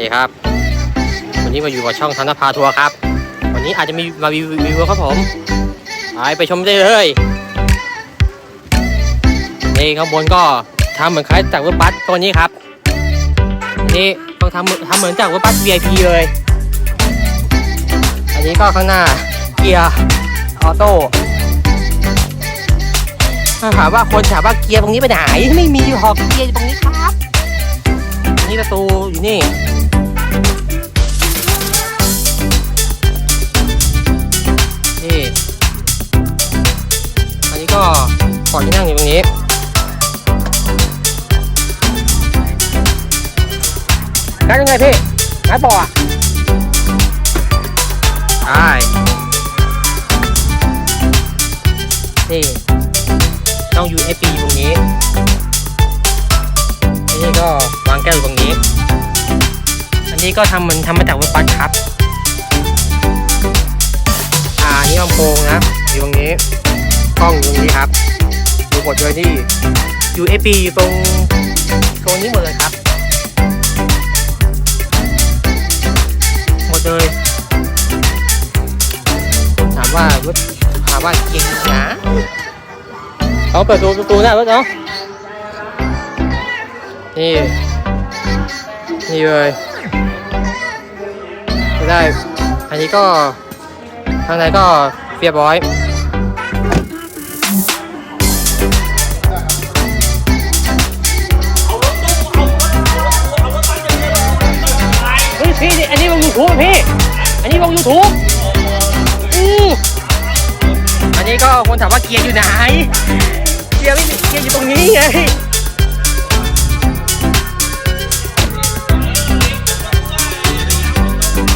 ดีครับ วันนี้มาอยู่กับช่องธนพาทัวร์ครับ วันนี้อาจจะมีมารีวิวครับผม ไปไปชมได้เลยนี่ข้างบนก็ทำเหมือนคล้ายจากรถบัสตัวนี้ครับนี่ต้องทำเหมือนทำเหมือนจากรถบัส VIP เลย อันนี้ก็ข้างหน้าเกียร์ออโต้ถ้าถามว่าคนถามว่าเกียร์ตรงนี้ไปไหน ไม่มีหอกเกียร์ตรงนี้ครับ นี่ประตูอยู่นี่ ก็ก่อนที่นั่งอยู่ตรงนี้ งัดยังไงพี่ งัดบ่ออะใช่นี่ต้อง USB อยู่ตรงนี้ อันนี้ก็วางแก้วอยู่ตรงนี้ อันนี้ก็ทำเหมือนทำมาจากเว็บบัสครับอ่าอันนี่ลำโพงนะอยู่ตรงนี้กล้องอยู่ตรง นี้ครับ ดูหมดเลยนี่ USB อยู่ตรงโซนนี้หมดเลยครับ หมดเลยถามว่ารถถามว่าเก่งนะเขาเปิดดูประตูได้รถเนาะนี่ นี่เลยได้ อันนี้ก็ข้างในก็เรียบร้อย อันนี้ลงยูทูบพี่ อันนี้ลงยูทูบอันนี้ก็คนถามว่าเกียร์อยู่ไหน เกียร์ไม่มีเกียร์อยู่ตรงนี้ไง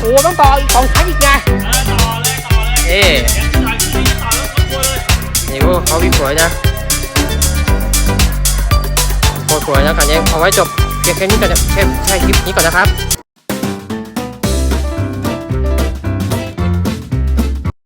โอ้ต้องต่ออีกสองชั้นอีกไงเอ๊นี่พวกเขาวิ่งสวยนะโคตรสวยนะคันนี้เอาไว้จบเพียงแค่นี้ก่อนนะแค่แค่คลิปนี้ก่อนนะครับ